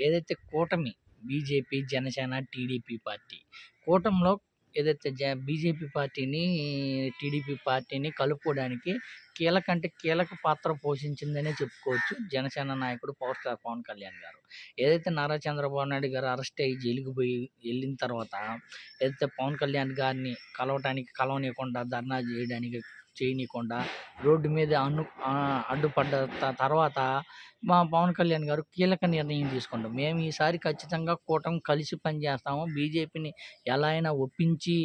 ఏదైతే కూటమి BJP Janasena TDP party కూటమిలో ఏదైతే జ బీజేపీ పార్టీని టీడీపీ పార్టీని కలుపుకోవడానికి కీలక అంటే కీలక పాత్ర పోషించిందనే చెప్పుకోవచ్చు జనసేన నాయకుడు పవర్ స్టార్ పవన్ కళ్యాణ్ గారు. ఏదైతే నారా చంద్రబాబు నాయుడు గారు అరెస్ట్ అయ్యి జైలుకి పోయి వెళ్ళిన తర్వాత ఏదైతే పవన్ కళ్యాణ్ గారిని కలవటానికి కలవనీయకుండా ధర్నా చేయడానికి చేయనీయకుండా రోడ్డు మీద అను అడ్డుపడ్డ త- తర్వాత మా పవన్ కళ్యాణ్ గారు కీలక నిర్ణయం తీసుకుంటాం మేము ఈసారి ఖచ్చితంగా కూటమి కలిసి పనిచేస్తాము. బీజేపీని ఎలా అయినా ఒప్పించి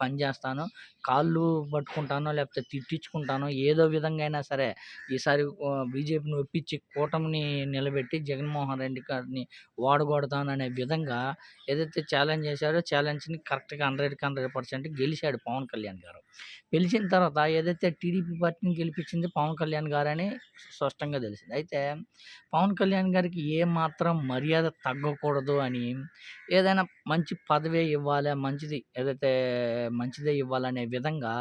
పనిచేస్తాను. కాళ్ళు పట్టుకుంటానో లేకపోతే తిట్టించుకుంటానో ఏదో విధంగా అయినా సరే ఈసారి బీజేపీని ఒప్పించి కూటమిని నిలబెట్టి జగన్మోహన్ రెడ్డి గారిని వాడగొడతాననే విధంగా ఏదైతే ఛాలెంజ్ చేశారో ఛాలెంజ్ని కరెక్ట్గా హండ్రెడ్కి హండ్రెడ్ పర్సెంట్ గెలిచాడు పవన్ కళ్యాణ్ గారు. గెలిచిన తర్వాత ఏదైతే టీడీపీ పార్టీని గెలిపించింది పవన్ కళ్యాణ్ గారని స్పష్టంగా తెలిసింది. అయితే పవన్ కళ్యాణ్ గారికి ఏమాత్రం మర్యాద తగ్గకూడదు అని ఏదైనా మంచి పదవే ఇవ్వాలి మంచిది ఏదైతే మంచిదే ఇవ్వాలనే విధంగా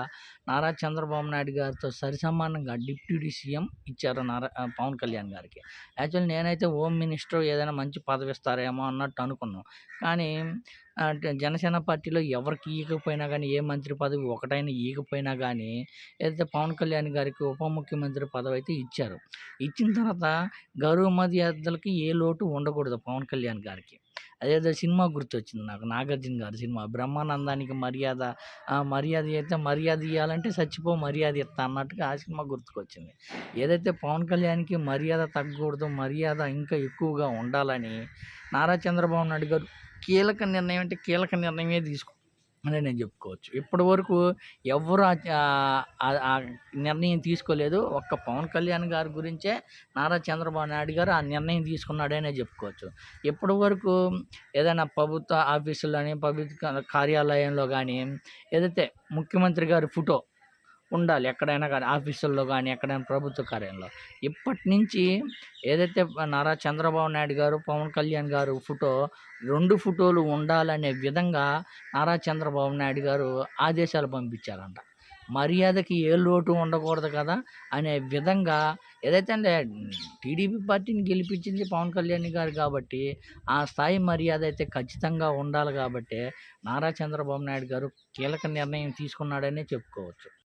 నారా చంద్రబాబు నాయుడు గారితో సరిసమానంగా డిప్యూటీ సీఎం ఇచ్చారు నారా పవన్ కళ్యాణ్ గారికి. యాక్చువల్లీ నేనైతే హోమ్ మినిస్టర్ ఏదైనా మంచి పదవి ఇస్తారేమో అన్నట్టు అనుకున్నాం. కానీ జనసేన పార్టీలో ఎవరికి ఈకపోయినా కానీ ఏ మంత్రి పదవి ఒకటైనా ఈకపోయినా కానీ ఏదైతే పవన్ కళ్యాణ్ గారికి ఉప ముఖ్యమంత్రి పదవి అయితే ఇచ్చారు. ఇచ్చిన తర్వాత గౌరవ మర్యాదలకి ఏ లోటు ఉండకూడదు పవన్ కళ్యాణ్ గారికి. అదేదో సినిమా గుర్తొచ్చింది నాకు నాగార్జున గారి సినిమా బ్రహ్మానందానికి మర్యాద మర్యాద అయితే మర్యాద ఇవ్వాలంటే చచ్చిపో మర్యాద ఇస్తా అన్నట్టుగా ఆ సినిమా గుర్తుకొచ్చింది. ఏదైతే పవన్ కళ్యాణ్కి మర్యాద తగ్గకూడదు మర్యాద ఇంకా ఎక్కువగా ఉండాలని నారా చంద్రబాబు నాయుడు గారు కీలక నిర్ణయం అంటే కీలక నిర్ణయమే తీసుకో అని నేను చెప్పుకోవచ్చు. ఇప్పటి వరకు ఎవరు ఆ- నిర్ణయం తీసుకోలేదు. ఒక్క పవన్ కళ్యాణ్ గారి గురించే నారా చంద్రబాబు నాయుడు గారు ఆ నిర్ణయం తీసుకున్నాడనే చెప్పుకోవచ్చు. ఇప్పటి వరకు ఏదైనా ప్రభుత్వ ఆఫీసులోని ప్రభుత్వ కార్యాలయంలో కానీ ఏదైతే ముఖ్యమంత్రి గారి ఫోటో ఉండాలి ఎక్కడైనా కానీ ఆఫీసుల్లో కానీ ఎక్కడైనా ప్రభుత్వ కార్యంలో ఇప్పటి నుంచి ఏదైతే నారా చంద్రబాబు నాయుడు గారు పవన్ కళ్యాణ్ గారు ఫోటో రెండు ఫోటోలు ఉండాలనే విధంగా నారా చంద్రబాబు నాయుడు గారు ఆదేశాలు పంపించారంట. మర్యాదకి ఏ లోటు ఉండకూడదు కదా అనే విధంగా ఏదైతే అంటే టీడీపీ పార్టీని గెలిపించింది పవన్ కళ్యాణ్ గారు కాబట్టి ఆ స్థాయి మర్యాద అయితే ఖచ్చితంగా ఉండాలి కాబట్టి నారా చంద్రబాబు నాయుడు గారు కీలక నిర్ణయం తీసుకున్నాడనే చెప్పుకోవచ్చు.